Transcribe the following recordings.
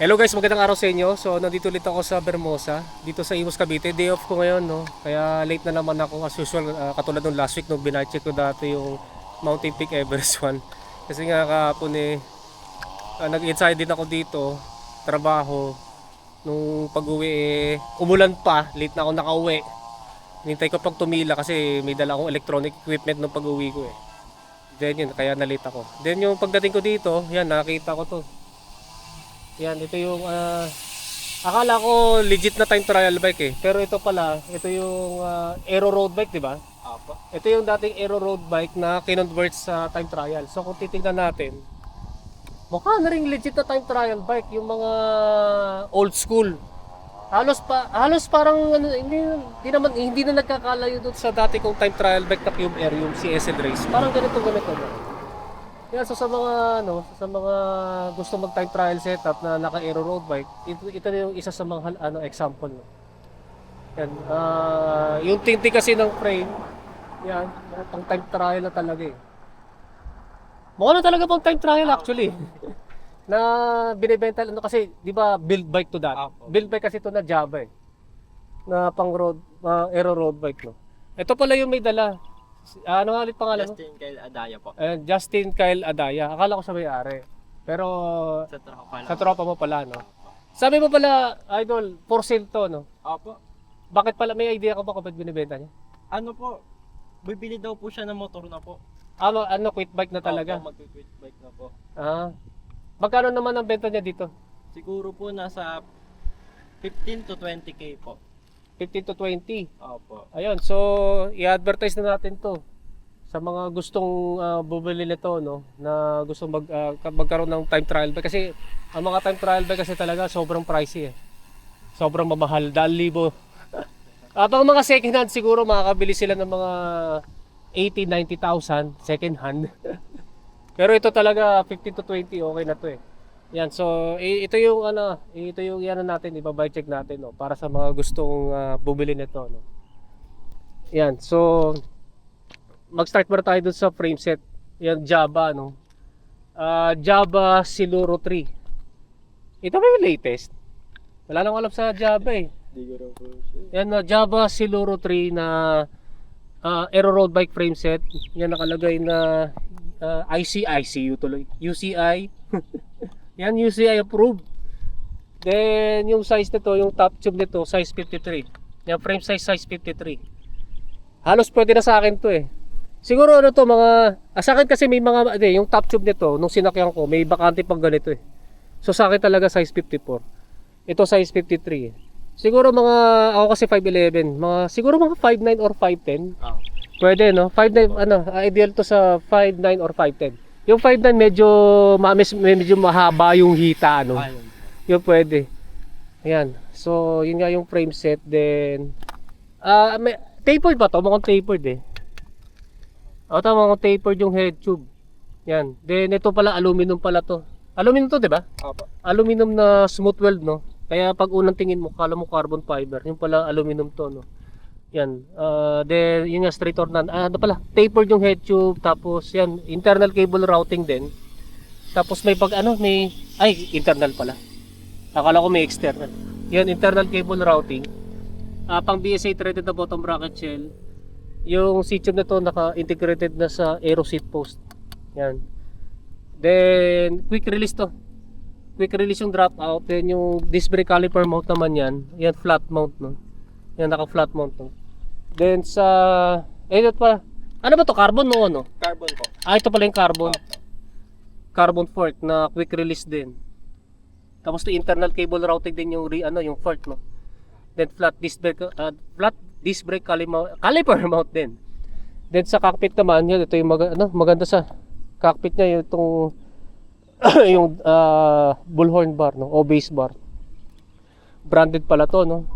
Hello guys, magandang araw sa inyo. So nandito ulit ako sa Bermosa, dito sa Imus Cavite. Day off ko ngayon, no. Kaya late na naman ako as usual ah, katulad ng last week nung binacheck ko dati yung Mountain Peak Everest one. Kasi nga kahapon eh ah, nag-inside din ako dito, trabaho. Nung pag-uwi eh, umulan pa, late na ako nakauwi. Nintay ko pag tumila kasi may dala akong electronic equipment nung pag-uwi ko eh. Then yun, kaya na-late ako. Then yung pagdating ko dito, yan, nakita ko to. Yan, ito yung ah, akala ko legit na time trial bike eh. Pero ito pala, ito yung ah, Aero Road bike, di ba? Apo. Ito yung dating Aero Road bike na kinonvert sa time trial. So kung titingnan natin, mukha na rin legit na time trial bike yung mga old school. Halos pa halos parang ano, hindi, hindi naman hindi na nagkakalayo doon sa dati kong time trial bike na Cube Air yung CSL race. Parang ganito ganito. Na. Yan so sa mga ano, sa mga gusto mag time trial setup na naka aero road bike, ito, ito yung isa sa mga ano example. No? Yan, ah, yung tinti kasi ng frame, yan, pang time trial na talaga eh. Mukha na talaga pang time trial actually. na binibenta ano kasi, 'di ba, build bike to that. Build bike kasi to na Java eh. Na pang road, ah, aero road bike no. Ito pala yung may dala. Ah, Ano nga ulit pangalan mo? Justin Kyle Adaya po. Eh, Justin Kyle Adaya. Akala ko siya may-ari. Pero Sa tropa lang. sa tropa mo pala, no? Sabi mo pala, idol, for sale to, no? Apo. Bakit pala, may idea ka ba kung ba't binibenta niya? Ano po? Bibili daw po siya ng motor na po. Ma- ano, quit bike na talaga? Opo, magki-quit bike na po. Ah. Magkano naman ang benta niya dito? Siguro po nasa 15 to 20k po. 15 to 20. Opo. Ayun, so i-advertise na natin to sa mga gustong ah, bumili nito no na gusto mag ka- magkaroon ng time trial bike kasi ang mga time trial bike kasi talaga sobrang pricey eh. Sobrang mamahal, dahil libo. Abang mga second hand siguro makakabili sila ng mga 80, 90,000 second hand. Pero ito talaga 15 to 20 okay na to eh. Yan, so ito yung ano, ito yung yan natin, iba-buy check natin no para sa mga gustong ah, bumili nito no. Yan, so mag-start muna tayo dun sa frame set. Yan Java no. Ah, Java Siluro 3. Ito ba yung latest? Wala nang alam sa Java eh. Hindi ko raw po siya. Yan na Java Siluro 3 na ah, Aero Road Bike frame set. Yan nakalagay na ah, IC, ICU tuloy. UCI. Yan UCI approved. Then yung size nito, yung top tube nito, size 53. Yan frame size size 53. Halos pwede na sa akin to eh. Siguro ano to mga ah, sa akin kasi may mga hindi, yung top tube nito nung sinakyan ko may bakante pang ganito eh. So sa akin talaga size 54. Ito size 53 eh. Siguro mga ako kasi 5'11, mga siguro mga 5'9 or 5'10. Ah. Pwede no? 5'9 ano, ah, ideal to sa 5'9 or 5'10. Yung 5'9 medyo ma- medyo mahaba yung hita ano. Ayun. Yung pwede. Ayan. So, yun nga yung frame set then ah may tapered ba to? Mukhang tapered eh. O tama, mukhang tapered yung head tube. Yan. Then ito pala aluminum pala to. Aluminum to, 'di ba? Opo. aluminum na smooth weld no kaya pag unang tingin mo kala mo carbon fiber yung pala aluminum to no yan. Uh, then yun nga straight or none ah, ano pala tapered yung head tube tapos yan internal cable routing din. Tapos may pag ano may ay internal pala. Akala ko may external. Yan internal cable routing. Ah, pang BSA threaded na bottom bracket shell. Yung seat tube na to naka integrated na sa aero seat post. Yan. Then quick release to. Quick release yung drop out. Then yung disc brake caliper mount naman yan. Yan flat mount no? Yan naka flat mount no then sa eh ito pa. Ano ba to? Carbon no ano? Carbon po. ah ito pala yung carbon. Opo. carbon fork na quick release din. Tapos to internal cable routing din yung re, ano yung fork no? Then flat disc brake ah, flat disc brake caliper, caliper mount din. Then sa cockpit naman yun ito yung mag, ano, maganda sa cockpit niya yung itong yung ah, bullhorn bar no? O base bar. Branded pala to no?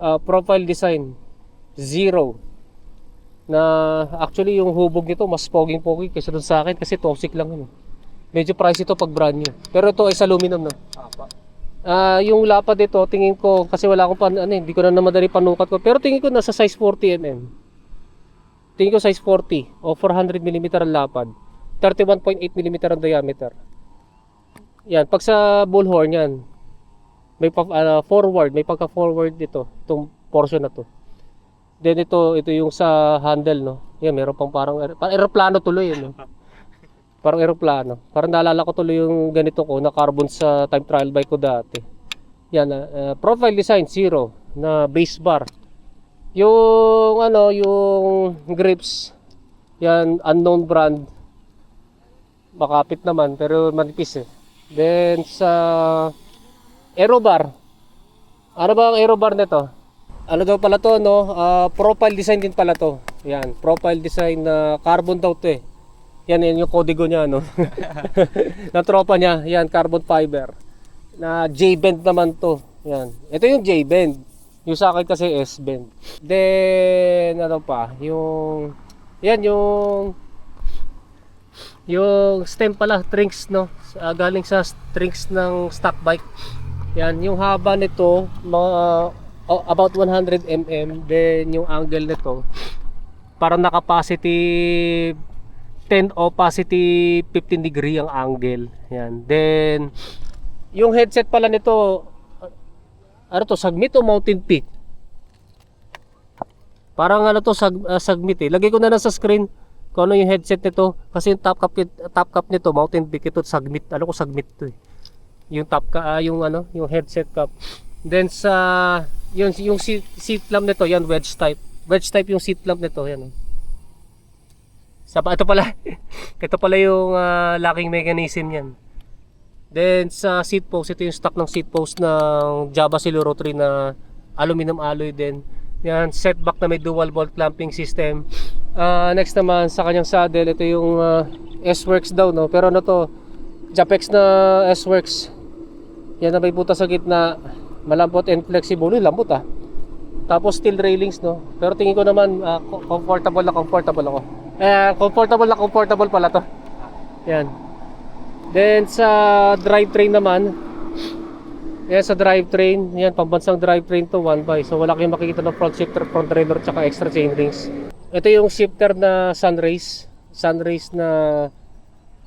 Ah, profile design zero na actually yung hubog nito mas poging pogi kaysa dun sa akin kasi toxic lang yun medyo pricey to pag brand new pero ito is aluminum no Opo. Ah, yung lapad dito, tingin ko kasi wala akong pan ano, eh, hindi ko na namadali panukat ko. Pero tingin ko nasa size 40 mm. Tingin ko size 40 o 400 mm ang lapad. 31.8 mm ang diameter. Yan, pag sa bullhorn yan, may pa, ah, forward, may pagka-forward dito, itong portion na to. Then ito, ito yung sa handle, no. Yan, meron pang parang, parang aeroplano tuloy, yun, no. Parang aeroplano. Parang naalala ko tuloy yung ganito ko na carbon sa time trial bike ko dati. Yan, ah, profile design zero na base bar. Yung ano, yung grips, yan unknown brand. Makapit naman pero manipis eh. Then sa aero bar. Ano ba ang aero bar nito? Ano daw pala to no? Ah, profile design din pala to. Yan, profile design na carbon daw to eh. Yan, yan yung kodigo niya no. na tropa niya, yan carbon fiber. Na J-bend naman to. Yan. Ito yung J-bend. Yung sa akin kasi S-bend. Then ano pa, yung yan yung yung stem pala, strings no. Ah, galing sa strings ng stock bike. Yan, yung haba nito mga oh, about 100 mm. Then yung angle nito parang naka positive 10 o positive 15 degree ang angle. Yan. Then yung headset pala nito ano to, Sagmit o Mountain Peak? Parang ano to, sag, ah, Sagmit eh. Lagay ko na lang sa screen kung ano yung headset nito. Kasi yung top cap, top cap nito, Mountain Peak, ito Sagmit. Ano ko Sagmit to eh. Yung top ka, ah, yung ano, yung headset cap. Then sa, yung, yung seat, seat lamp nito, yan wedge type. Wedge type yung seat lamp nito, yan. oh. Sa, ito pala, ito pala yung ah, locking mechanism yan. Then sa seat post, ito yung stock ng seat post ng Java Siluro 3 na aluminum alloy din. Yan, setback na may dual bolt clamping system. Ah, next naman sa kanyang saddle, ito yung ah, S-Works daw no. Pero ano to, Japex na S-Works. Yan na may buta sa gitna. Malambot and flexible. Uy, lambot ah. Tapos steel railings no. Pero tingin ko naman co- comfortable na comfortable ako. Eh, comfortable na comfortable pala to. Yan. Then sa drivetrain naman, yan sa drivetrain, yan pambansang drivetrain to 1 by. So wala kayong makikita ng front shifter, front derailleur tsaka extra chain rings. Ito yung shifter na Sunrace, Sunrace na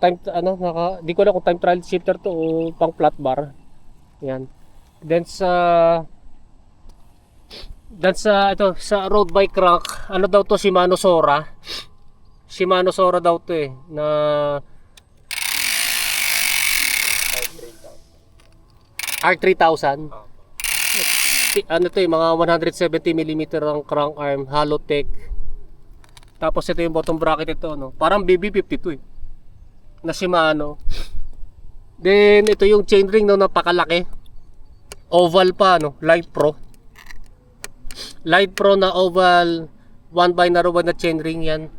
time ano naka di ko alam kung time trial shifter to o pang flat bar. Yan. Then sa then sa ito sa road bike rack, ano daw to Shimano Sora. Shimano Sora daw to eh na R3000. Ti- Ano to eh, mga 170mm ang crank arm, hollow tech. Tapos ito yung bottom bracket ito, no? Parang BB52 eh. Na Shimano. Then ito yung chainring no, napakalaki. Oval pa, no? Light Pro. Light Pro na oval 1 by narrow na chainring yan.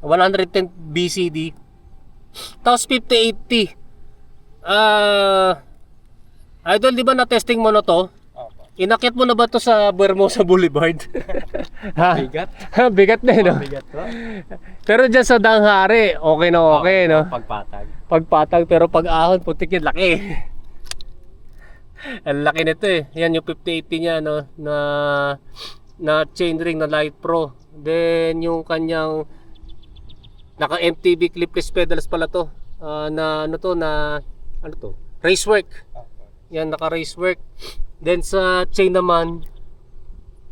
110 BCD. Tapos 5080. Ah, Idol, di ba na-testing mo na to? Inakit mo na ba to sa Bermosa Boulevard? ha? Bigat. Bigat na, eh, no? Bigat to. Pero dyan sa Danghari, okay na okay, no? Pagpatag. Pagpatag, pero pag ahon, putik yun, laki. Ang laki nito eh. Yan yung 5080 niya, no? Na, na chainring na Light Pro. Then, yung kanyang naka MTB clipless pedals pala to. Ah, na ano to, na, ano to? Racework. Yan, naka racework. Then sa chain naman,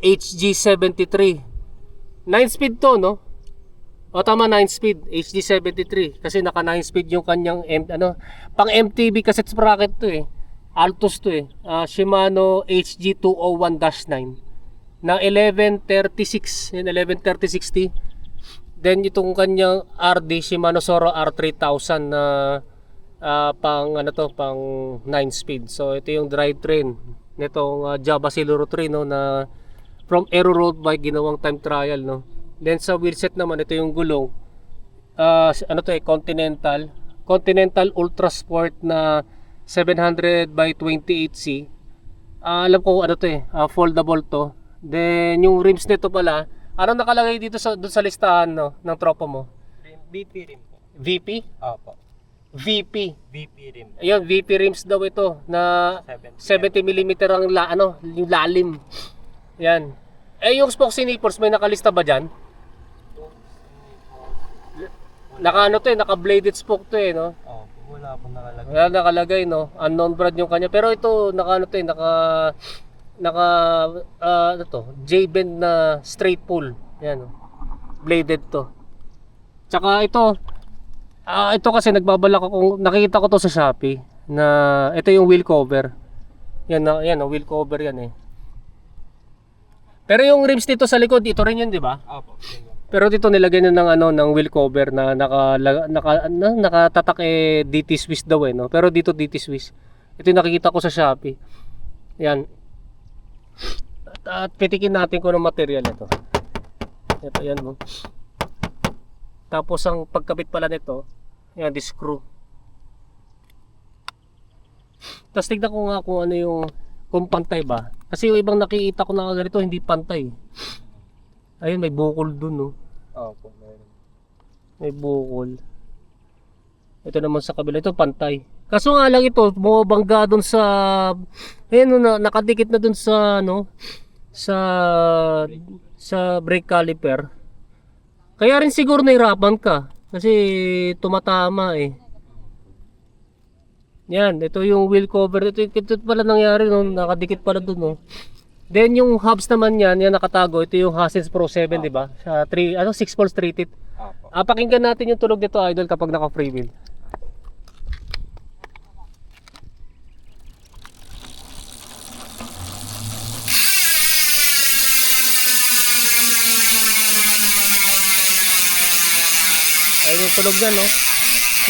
HG73. 9 speed to, no? O tama 9 speed, HG73 kasi naka 9 speed yung kanyang M, ano, pang MTB cassette sprocket to eh. Altos to eh. Ah, Shimano HG201-9 na 1136, yan 113060. Then itong kanyang RD Shimano Soro R3000 na ah, pang ano to, pang 9 speed. So ito yung drivetrain nitong ah, Java Siluro 3 no na from Aero Road Bike ginawang time trial no. Then sa wheelset naman ito yung gulong. Ah, ano to eh Continental, Continental Ultra Sport na 700 by 28C. Ah, alam ko ano to eh, ah, foldable to. Then yung rims nito pala, ano nakalagay dito sa doon sa listahan no ng tropa mo? BP rim po. VP? Opo. VP. BP rim. Ayun, VP rims daw ito na 70 mm ang la, ano, yung lalim. Yan. Eh yung Spoxy nipples may nakalista ba diyan? Naka ano to eh, naka bladed spoke to eh, no? Opo. Wala po nakalagay. Wala nakalagay, no? Unknown brand yung kanya. Pero ito, naka ano to eh, naka naka ah, ano to, J-bend na straight pull. Yan, oh. Bladed to. Tsaka ito, ah ito kasi nagbabalak ako, nakikita ko to sa Shopee na ito yung wheel cover. Yan na, yan, oh, wheel cover yan eh. Pero yung rims dito sa likod, ito rin yun, di ba? Opo. Pero dito nilagay na ng ano ng wheel cover na naka naka na, nakatatak eh DT Swiss daw eh no. Pero dito DT Swiss. Ito yung nakikita ko sa Shopee. Yan. At, at pitikin natin kung anong material ito. Ito yan mo. Tapos ang pagkabit pala nito, yan di screw. Tapos tignan ko nga kung ano yung kung pantay ba. Kasi yung ibang nakikita ko na ganito hindi pantay. Ayun, may bukol dun, no. Opo, meron. May bukol. Ito naman sa kabila, ito pantay. Kaso nga lang ito, bumabangga dun sa, ayun, na, nakadikit na dun sa, ano, sa, sa brake caliper. Kaya rin siguro nahirapan ka. Kasi tumatama eh. Yan, ito yung wheel cover. Ito, ito pala nangyari, no? nakadikit pala dun. No? Then yung hubs naman yan, yan nakatago. Ito yung Hassens Pro 7, di ba? Sa 3, ano, 6 pulse 3 teeth. Opo. Ah, pakinggan natin yung tunog nito, idol, kapag naka free wheel. Ayun yung tunog niya, no?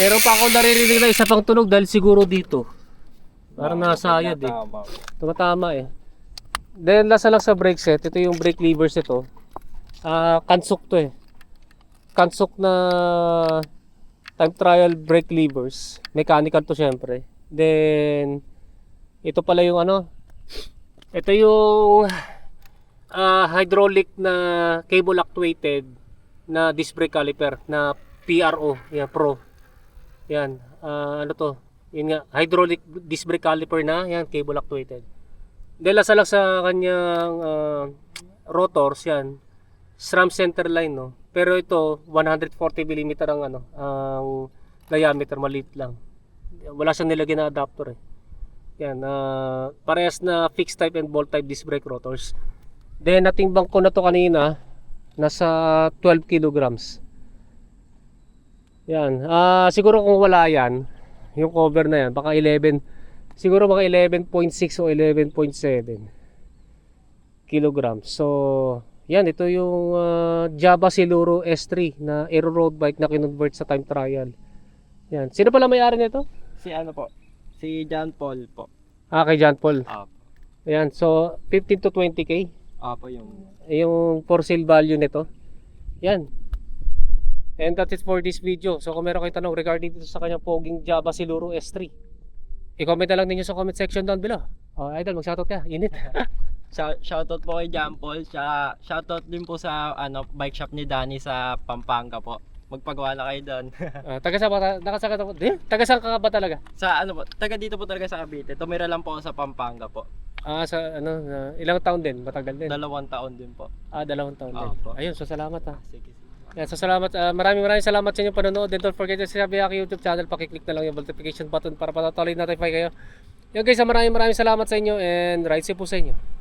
Meron pa ako naririnig na isa pang tunog dahil siguro dito. Parang nasayad eh. Tama. Tumatama eh. Then lasa lang sa brake set, ito yung brake levers ito. Ah, kansok to eh. Kansok na time trial brake levers. Mechanical to syempre. Then ito pala yung ano. Ito yung ah, hydraulic na cable actuated na disc brake caliper na PRO, yan Pro. Yan, ah, ano to? Yun nga, hydraulic disc brake caliper na, yan cable actuated. Dahil nasa lang sa kanyang ah, rotors yan, SRAM center line no. Pero ito 140 mm ang ano, ang diameter maliit lang. Wala siyang nilagyan na adapter eh. Yan, ah, parehas na fixed type and bolt type disc brake rotors. Then natimbang ko na to kanina, nasa 12 kilograms. Yan, ah siguro kung wala yan, yung cover na yan, baka 11 siguro mga 11.6 o 11.7 kilograms. So, yan, ito yung ah, Java Siluro S3 na aero road bike na kinonvert sa time trial. Yan. Sino pala may-ari nito? Si ano po? Si John Paul po. Ah, kay John Paul. Opo. Ayan, so 15 to 20k Opo yung yung for sale value nito. Yan. And that's it for this video. So kung meron kayong tanong regarding dito sa kanyang poging Java Siluro S3, i-comment na lang ninyo sa comment section down below. Oh, idol, mag-shoutout ka. Init. Shout, shoutout po kay John Paul. Shoutout din po sa ano bike shop ni Danny sa Pampanga po. Magpagawa na kayo doon. Ah, taga saan ba? Nakasaka to? Di? Taga saan ka ba talaga? sa ano po, taga dito po talaga sa Cavite. Tumira lang po ako sa Pampanga po. Ah, sa ano, ah, ilang taon din? Matagal din. Dalawang taon din po. Ah, dalawang taon din. Opo. Ayun, so salamat ha. Sige, sige. Yan, so salamat. ah, maraming maraming salamat sa inyong panonood. And don't forget to subscribe aking YouTube channel. Pakiclick na lang yung notification button para patuloy notify kayo. Yan guys, maraming maraming salamat sa inyo and ride safe po sa inyo.